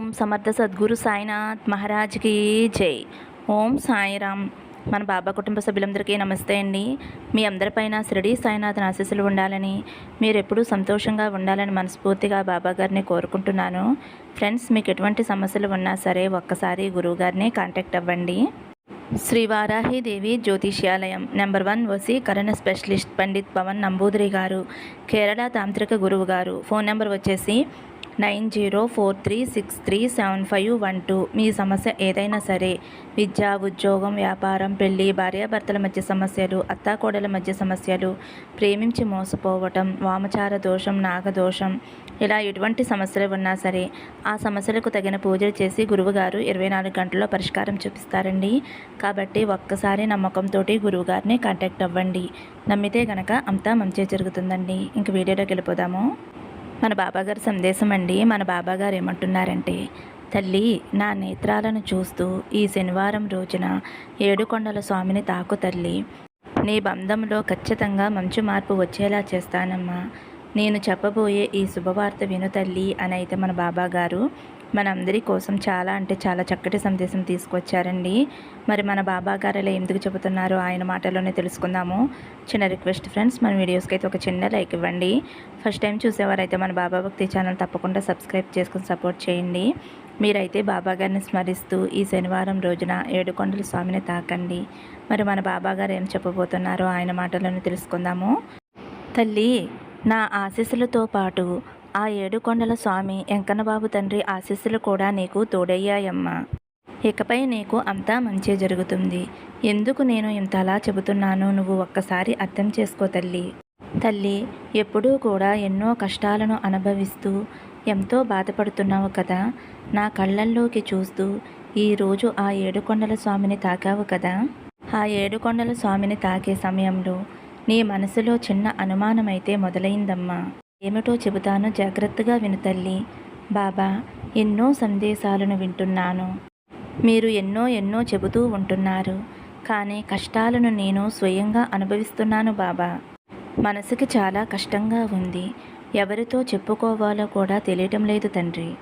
ఓం సమర్థ సద్గురు సాయినాథ్ మహారాజ్కి జై. ఓం సాయిరామ్. మన బాబా కుటుంబ సభ్యులందరికీ నమస్తే అండి. మీ అందరిపైన షిరిడి సాయినాథ్ ఆశీస్సులు ఉండాలని మీరు ఎప్పుడూ సంతోషంగా ఉండాలని మనస్ఫూర్తిగా బాబా గారిని కోరుకుంటున్నాను. ఫ్రెండ్స్ మీకు ఎటువంటి సమస్యలు ఉన్నా సరే ఒక్కసారి గురువుగారిని కాంటాక్ట్ అవ్వండి. శ్రీ వారాహిదేవి జ్యోతిష్యాలయం నెంబర్ వన్ వసి కరణ స్పెషలిస్ట్ పండిత్ పవన్ నంబూదిరి గారు కేరళ తాంత్రిక గురువు గారు. ఫోన్ నెంబర్ వచ్చేసి nine zero four three six three seven five one two. మీ సమస్య ఏదైనా సరే విద్య ఉద్యోగం వ్యాపారం పెళ్ళి భార్యాభర్తల మధ్య సమస్యలు అత్తాకోడల మధ్య సమస్యలు ప్రేమించి మోసపోవటం వామచార దోషం నాగదోషం ఇలా ఎటువంటి సమస్యలు ఉన్నా సరే ఆ సమస్యలకు తగిన పూజలు చేసి గురువుగారు ఇరవై నాలుగు గంటల్లో పరిష్కారం చూపిస్తారండి. కాబట్టి ఒక్కసారి నమ్మకంతో గురువుగారిని కాంటాక్ట్ అవ్వండి. నమ్మితే గనక అంతా మంచి జరుగుతుందండి. ఇంక వీడియోలోకి వెళ్ళిపోదాము. మన బాబాగారి సందేశం అండి మన బాబాగారు ఏమంటున్నారంటే తల్లి నా నేత్రాలను చూస్తూ ఈ శనివారం రోజున ఏడుకొండల స్వామిని తాకు తల్లి. నీ బంధంలో ఖచ్చితంగా మంచి మార్పు వచ్చేలా చేస్తానమ్మా. నేను చెప్పబోయే ఈ శుభవార్త విను తల్లి అని అయితే మన బాబాగారు మనందరి కోసం చాలా అంటే చాలా చక్కటి సందేశం తీసుకొచ్చారండి. మరి మన బాబా గారు ఎందుకు చెబుతున్నారో ఆయన మాటల్లోనే తెలుసుకుందాము. చిన్న రిక్వెస్ట్ ఫ్రెండ్స్ మన వీడియోస్కి అయితే ఒక చిన్న లైక్ ఇవ్వండి. ఫస్ట్ టైం చూసేవారైతే మన బాబా భక్తి ఛానల్ తప్పకుండా సబ్స్క్రైబ్ చేసుకుని సపోర్ట్ చేయండి. మీరైతే బాబా గారిని స్మరిస్తూ ఈ శనివారం రోజున ఏడుకొండల స్వామిని తాకండి. మరి మన బాబా గారు ఏం చెప్పబోతున్నారో ఆయన మాటలను తెలుసుకుందాము. తల్లి నా ఆశీస్సులతో పాటు ఆ ఏడుకొండల స్వామి ఎంకన్నబాబు తండ్రి ఆశీస్సులు కూడా నీకు తోడయ్యాయమ్మా. ఇకపై నీకు అంతా మంచి జరుగుతుంది. ఎందుకు నేను ఇంతలా చెబుతున్నాను నువ్వు ఒక్కసారి అర్థం చేసుకో తల్లి. తల్లి ఎప్పుడూ కూడా ఎన్నో కష్టాలను అనుభవిస్తూ ఎంతో బాధపడుతున్నావు కదా. నా కళ్ళల్లోకి చూస్తూ ఈరోజు ఆ ఏడుకొండల స్వామిని తాకావు కదా? ఆ ఏడుకొండల స్వామిని తాకే సమయంలో నీ మనసులో చిన్న అనుమానమైతే మొదలైందమ్మా. ఏమిటో చెబుతాను జాగ్రత్తగా విను తల్లి. బాబా ఎన్నో సందేశాలను వింటున్నాను. మీరు ఎన్నో ఎన్నో చెబుతూ ఉంటున్నారు. కానీ కష్టాలను నేను స్వయంగా అనుభవిస్తున్నాను బాబా. మనసుకి చాలా కష్టంగా ఉంది. ఎవరితో చెప్పుకోవాలో కూడా తెలియటం లేదు తండ్రి.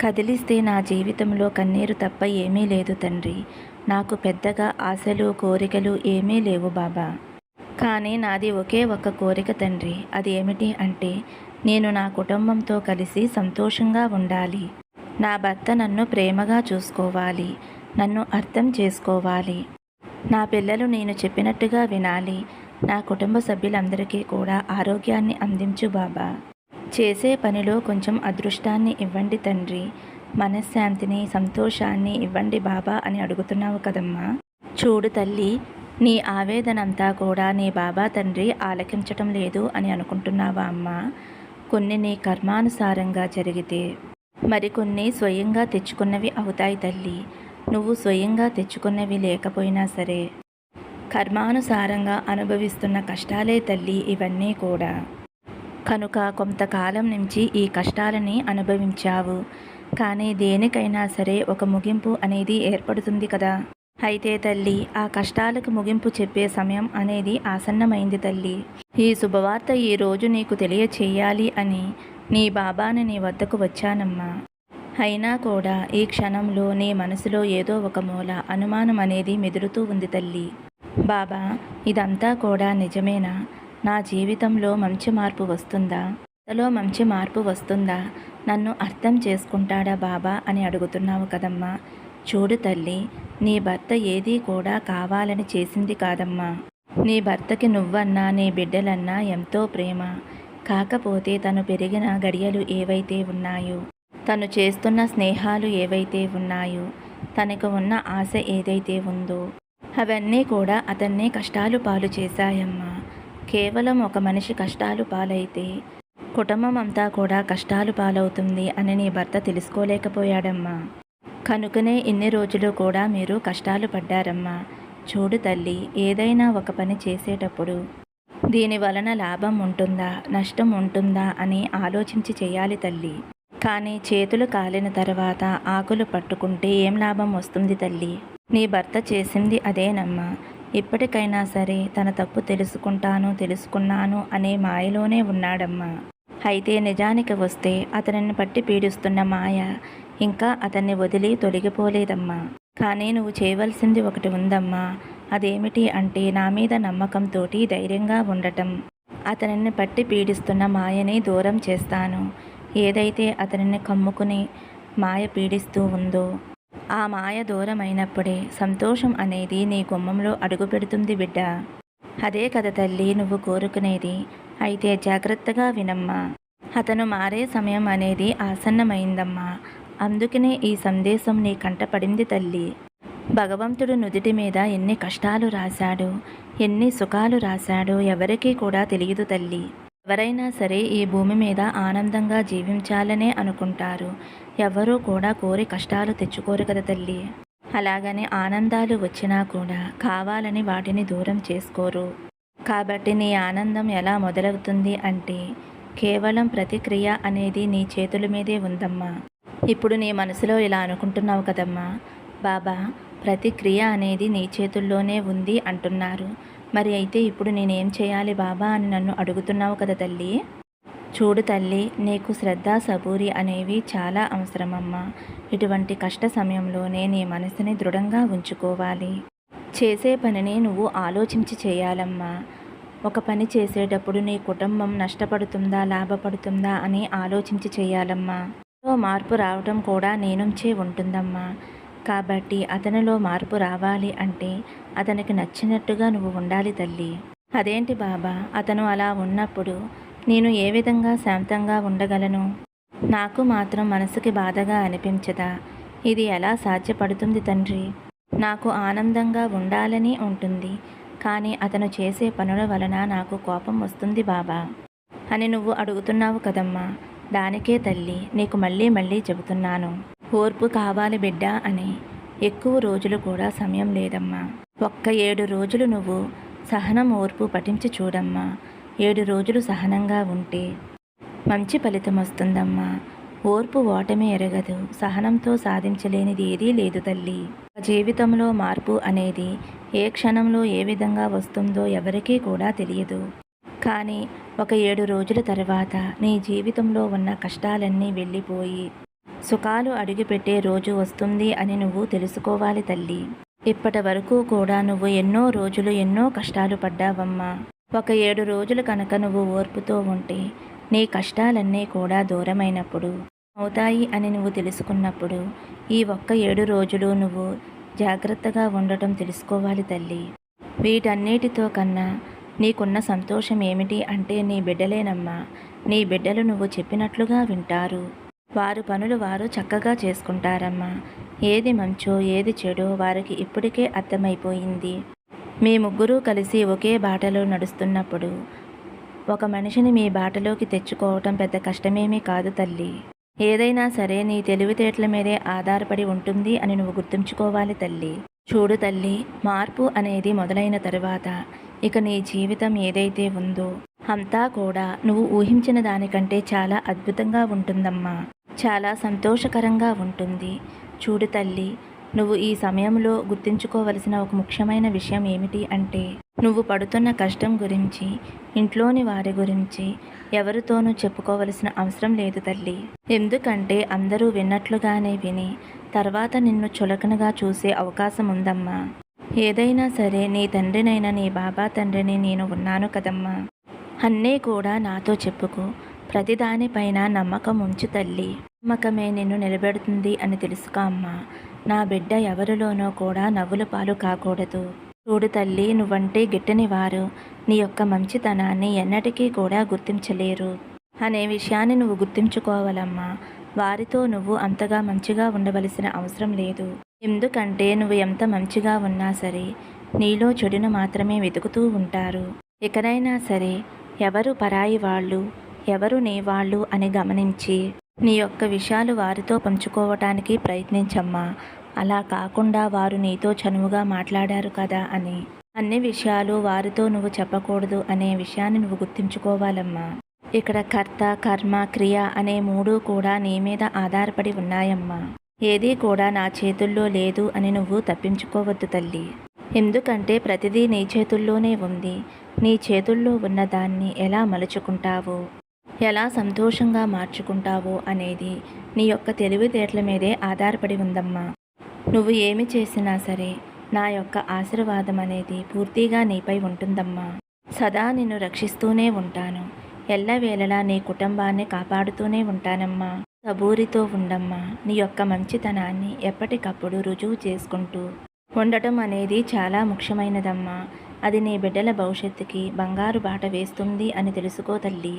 కదిలిస్తే నా జీవితంలో కన్నీరు తప్ప ఏమీ లేదు తండ్రి. నాకు పెద్దగా ఆశలు కోరికలు ఏమీ లేవు బాబా. కానీ నాది ఒకే ఒక కోరిక తండ్రి. అది ఏమిటి అంటే నేను నా కుటుంబంతో కలిసి సంతోషంగా ఉండాలి. నా భర్త నన్ను ప్రేమగా చూసుకోవాలి. నన్ను అర్థం చేసుకోవాలి. నా పిల్లలు నేను చెప్పినట్టుగా వినాలి. నా కుటుంబ సభ్యులందరికీ కూడా ఆరోగ్యాన్ని అందించు బాబా. చేసే పనిలో కొంచెం అదృష్టాన్ని ఇవ్వండి తండ్రి. మనశ్శాంతిని సంతోషాన్ని ఇవ్వండి బాబా అని అడుగుతున్నావు కదమ్మా. చూడు తల్లి నీ ఆవేదనంతా కూడా నీ బాబా తండ్రి ఆలకించటం లేదు అని అనుకుంటున్నావా అమ్మా? కొన్ని నీ కర్మానుసారంగా జరిగితే మరికొన్ని స్వయంగా తెచ్చుకున్నవి అవుతాయి తల్లి. నువ్వు స్వయంగా తెచ్చుకున్నవి లేకపోయినా సరే కర్మానుసారంగా అనుభవిస్తున్న కష్టాలే తల్లి ఇవన్నీ కూడా. కనుక కొంతకాలం నుంచి ఈ కష్టాలని అనుభవించావు. కానీ దేనికైనా సరే ఒక ముగింపు అనేది ఏర్పడుతుంది కదా. అయితే తల్లి ఆ కష్టాలకు ముగింపు చెప్పే సమయం అనేది ఆసన్నమైంది తల్లి. ఈ శుభవార్త ఈ రోజు నీకు తెలియచేయాలి అని నీ బాబాని నీ వద్దకు వచ్చానమ్మా. అయినా కూడా ఈ క్షణంలో నీ మనసులో ఏదో ఒక మూల అనుమానం అనేది మెదులుతూ ఉంది తల్లి. బాబా ఇదంతా కూడా నిజమేనా? నా జీవితంలో మంచి మార్పు వస్తుందా? నాలో మంచి మార్పు వస్తుందా? నన్ను అర్థం చేసుకుంటాడా బాబా అని అడుగుతున్నావు కదమ్మా. చూడు తల్లి నీ భర్త ఏదీ కూడా కావాలని చేసింది కాదమ్మా. నీ భర్తకి నువ్వన్నా నీ బిడ్డలన్నా ఎంతో ప్రేమ. కాకపోతే తను పెరిగిన గడియలు ఏవైతే ఉన్నాయో తను చేస్తున్న స్నేహాలు ఏవైతే ఉన్నాయో తనకు ఉన్న ఆశ ఏదైతే ఉందో అవన్నీ కూడా అతన్ని కష్టాలు పాలు చేశాయమ్మా. కేవలం ఒక మనిషి కష్టాలు పాలైతే కుటుంబం అంతా కూడా కష్టాలు పాలవుతుంది అని నీ భర్త తెలుసుకోలేకపోయాడమ్మా. కనుకనే ఇన్ని రోజులు కూడా మీరు కష్టాలు పడ్డారమ్మా. చూడు తల్లి ఏదైనా ఒక పని చేసేటప్పుడు దీని వలన లాభం ఉంటుందా నష్టం ఉంటుందా అని ఆలోచించి చేయాలి తల్లి. కానీ చేతులు కాలిన తర్వాత ఆకులు పట్టుకుంటే ఏం లాభం వస్తుంది తల్లి? నీ భర్త చేసింది అదేనమ్మా. ఇప్పటికైనా సరే తన తప్పు తెలుసుకుంటాను తెలుసుకున్నాను అనే మాయలోనే ఉన్నాడమ్మా. అయితే నిజానికి వస్తే అతనిని పట్టి పీడిస్తున్న మాయ ఇంకా అతన్ని వదిలి తొలగిపోలేదమ్మా. కానీ నువ్వు చేయవలసింది ఒకటి ఉందమ్మా. అదేమిటి అంటే నా మీద నమ్మకంతో ధైర్యంగా ఉండటం. అతనిని పట్టి పీడిస్తున్న మాయని దూరం చేస్తాను. ఏదైతే అతనిని కమ్ముకుని మాయ పీడిస్తూ ఉందో ఆ మాయ దూరమైనప్పుడే సంతోషం అనేది నీ గుమ్మంలో అడుగుపెడుతుంది బిడ్డ. అదే కథ తల్లి నువ్వు కోరుకునేది. అయితే జాగ్రత్తగా వినమ్మా. అతను మారే సమయం అనేది ఆసన్నమైందమ్మా. అందుకనే ఈ సందేశం నీ కంటపడింది తల్లి. భగవంతుడు నుదిటి మీద ఎన్ని కష్టాలు రాశాడు ఎన్ని సుఖాలు రాశాడో ఎవరికీ కూడా తెలియదు తల్లి. ఎవరైనా సరే ఈ భూమి మీద ఆనందంగా జీవించాలనే అనుకుంటారు. ఎవరూ కూడా కోరి కష్టాలు తెచ్చుకోరు కదా తల్లి. అలాగని ఆనందాలు వచ్చినా కూడా కావాలని వాటిని దూరం చేసుకోరు. కాబట్టి నీ ఆనందం ఎలా మొదలవుతుంది అంటే కేవలం ప్రతిక్రియ అనేది నీ చేతుల మీదే ఉందమ్మా. ఇప్పుడు నీ మనసులో ఇలా అనుకుంటున్నావు కదమ్మా. బాబా ప్రతిక్రియ అనేది నీ చేతుల్లోనే ఉంది అంటున్నారు. మరి అయితే ఇప్పుడు నేనేం చేయాలి బాబా అని నన్ను అడుగుతున్నావు కదా తల్లి? చూడు తల్లి నీకు శ్రద్ధ సబూరి అనేవి చాలా అవసరమమ్మా. ఇటువంటి కష్ట సమయంలోనే నీ మనసుని దృఢంగా ఉంచుకోవాలి. చేసే పనిని నువ్వు ఆలోచించి చేయాలమ్మా. ఒక పని చేసేటప్పుడు నీ కుటుంబం నష్టపడుతుందా లాభపడుతుందా అని ఆలోచించి చేయాలమ్మా. మార్పు రావడం కూడా నేనుంచే ఉంటుందమ్మా. కాబట్టి అతనిలో మార్పు రావాలి అంటే అతనికి నచ్చినట్టుగా నువ్వు ఉండాలి తల్లి. అదేంటి బాబా అతను అలా ఉన్నప్పుడు నేను ఏ విధంగా శాంతంగా ఉండగలను? నాకు మాత్రం మనసుకి బాధగా అనిపించదా? ఇది ఎలా సాధ్యపడుతుంది తండ్రి? నాకు ఆనందంగా ఉండాలని ఉంటుంది కానీ అతను చేసే పనుల వలన నాకు కోపం వస్తుంది బాబా. అని నువ్వు అడుగుతున్నావు కదమ్మా. దానికే తల్లి నీకు మళ్ళీ మళ్ళీ చెబుతున్నాను. ఓర్పు కావాలి బిడ్డ అని. ఎక్కువ రోజులు కూడా సమయం లేదమ్మా. ఒక్క ఏడు రోజులు నువ్వు సహనం ఓర్పు పఠించి చూడమ్మా. ఏడు రోజులు సహనంగా ఉంటే మంచి ఫలితం వస్తుందమ్మా. ఓర్పు ఓటమి ఎరగదు. సహనంతో సాధించలేనిది ఏదీ లేదు తల్లి. జీవితంలో మార్పు అనేది ఏ క్షణంలో ఏ విధంగా వస్తుందో ఎవరికీ కూడా తెలియదు. కానీ ఒక ఏడు రోజుల తర్వాత నీ జీవితంలో ఉన్న కష్టాలన్నీ వెళ్ళిపోయి సుఖాలు అడుగుపెట్టే రోజు వస్తుంది అని నువ్వు తెలుసుకోవాలి తల్లి. ఇప్పటి వరకు కూడా నువ్వు ఎన్నో రోజులు ఎన్నో కష్టాలు పడ్డావమ్మా. ఒక ఏడు రోజులు కనుక నువ్వు ఓర్పుతో ఉంటే నీ కష్టాలన్నీ కూడా దూరమైనప్పుడు అవుతాయి అని నువ్వు తెలుసుకున్నప్పుడు ఈ ఒక్క ఏడు రోజులు నువ్వు జాగ్రత్తగా ఉండటం తెలుసుకోవాలి తల్లి. వీటన్నిటితో కన్నా నీకున్న సంతోషం ఏమిటి అంటే నీ బిడ్డలేనమ్మా. నీ బిడ్డలు నువ్వు చెప్పినట్లుగా వింటారు. వారు పనులు వారు చక్కగా చేసుకుంటారమ్మా. ఏది మంచో ఏది చెడో వారికి ఇప్పటికే అర్థమైపోయింది. మీ ముగ్గురూ కలిసి ఒకే బాటలో నడుస్తున్నప్పుడు ఒక మనిషిని మీ బాటలోకి తెచ్చుకోవటం పెద్ద కష్టమేమీ కాదు తల్లి. ఏదైనా సరే నీ తెలివితేటల మీదే ఆధారపడి ఉంటుంది అని నువ్వు గుర్తుంచుకోవాలి తల్లి. చూడు తల్లి మార్పు అనేది మొదలైన తరువాత ఇక నీ జీవితం ఏదైతే ఉందో అంతా కూడా నువ్వు ఊహించిన దానికంటే చాలా అద్భుతంగా ఉంటుందమ్మా. చాలా సంతోషకరంగా ఉంటుంది. చూడు తల్లి నువ్వు ఈ సమయంలో గుర్తుంచుకోవలసిన ఒక ముఖ్యమైన విషయం ఏమిటి అంటే నువ్వు పడుతున్న కష్టం గురించి ఇంట్లోని వారి గురించి ఎవరితోనూ చెప్పుకోవలసిన అవసరం లేదు తల్లి. ఎందుకంటే అందరూ విన్నట్లుగానే విని తర్వాత నిన్ను చులకనగా చూసే అవకాశం ఉందమ్మా. ఏదైనా సరే నీ తండ్రినైనా నీ బాబా తండ్రిని నేను ఉన్నాను కదమ్మా. అన్నీ కూడా నాతో చెప్పుకో. ప్రతిదానిపైన నమ్మకం ఉంచు తల్లి. నమ్మకమే నిన్ను నిలబెడుతుంది అని తెలుసుకో అమ్మా. నా బిడ్డ ఎవరిలోనో కూడా నవ్వుల పాలు కాకూడదు. చూడు తల్లి నువ్వంటే గిట్టని వారు. నీ యొక్క మంచితనాన్ని ఎన్నటికీ కూడా గుర్తించలేరు. అనే విషయాన్ని నువ్వు గుర్తుంచుకోవాలమ్మా. వారితో నువ్వు అంతగా మంచిగా ఉండవలసిన అవసరం లేదు. ఎందుకంటే నువ్వు ఎంత మంచిగా ఉన్నా సరే నీలో చెడును మాత్రమే వెతుకుతూ ఉంటారు. ఎక్కడైనా సరే ఎవరు పరాయి వాళ్ళు ఎవరు నీ వాళ్ళు అని గమనించి నీ యొక్క విషయాలు వారితో పంచుకోవటానికి ప్రయత్నించమ్మా. అలా కాకుండా వారు నీతో చనువుగా మాట్లాడారు కదా అని. అన్ని విషయాలు వారితో నువ్వు చెప్పకూడదు అనే విషయాన్ని నువ్వు గుర్తుంచుకోవాలమ్మా. ఇక్కడ కర్త కర్మ క్రియ అనే మూడు కూడా నీ మీద ఆధారపడి ఉన్నాయమ్మా. ఏదీ కూడా నా చేతుల్లో లేదు అని నువ్వు తప్పించుకోవద్దు తల్లి. ఎందుకంటే ప్రతిదీ నీ చేతుల్లోనే ఉంది. నీ చేతుల్లో ఉన్న దాన్ని ఎలా మలుచుకుంటావో? ఎలా సంతోషంగా మార్చుకుంటావో అనేది నీ యొక్క తెలివితేటల మీదే ఆధారపడి ఉందమ్మా. నువ్వు ఏమి చేసినా సరే నా యొక్క ఆశీర్వాదం అనేది పూర్తిగా నీపై ఉంటుందమ్మా. సదా నిన్ను రక్షిస్తూనే ఉంటాను. ఎల్లవేళలా నీ కుటుంబాన్ని కాపాడుతూనే ఉంటానమ్మా. సబూరితో ఉండమ్మా నీ యొక్క మంచితనాన్ని ఎప్పటికప్పుడు రుజువు చేసుకుంటూ ఉండటం అనేది చాలా ముఖ్యమైనదమ్మా. అది నీ బిడ్డల భవిష్యత్తుకి బంగారు బాట వేస్తుంది అని తెలుసుకో తల్లి.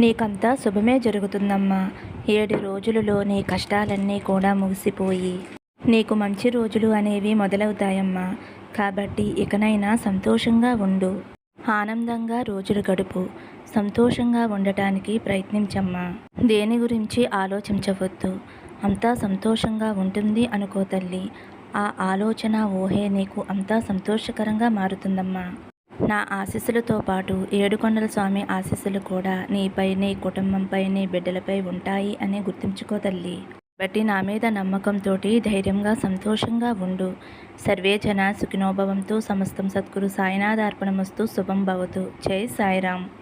నీకంతా శుభమే జరుగుతుందమ్మా. ఏడు రోజులలో నీ కష్టాలన్నీ కూడా ముగిసిపోయి నీకు మంచి రోజులు అనేవి మొదలవుతాయమ్మా. కాబట్టి ఇకనైనా సంతోషంగా ఉండు. ఆనందంగా రోజులు గడుపు. సంతోషంగా ఉండటానికి ప్రయత్నించమ్మా. దేని గురించి ఆలోచించవద్దు. అంతా సంతోషంగా ఉంటుంది అనుకో తల్లి. ఆ ఆలోచన ఊహే నీకు అంతా సంతోషకరంగా మారుతుందమ్మా. నా ఆశీస్సులతో పాటు ఏడుకొండల స్వామి ఆశీస్సులు కూడా నీపై నీ కుటుంబంపై నీ బిడ్డలపై ఉంటాయి అని గుర్తుంచుకో తల్లి. బట్టి నా మీద నమ్మకంతో ధైర్యంగా సంతోషంగా ఉండు. సర్వే జన సుఖినోభవంతో సమస్తం సద్గురు సాయినాథార్పణమస్తు శుభం భవతు. జై సాయిరామ్.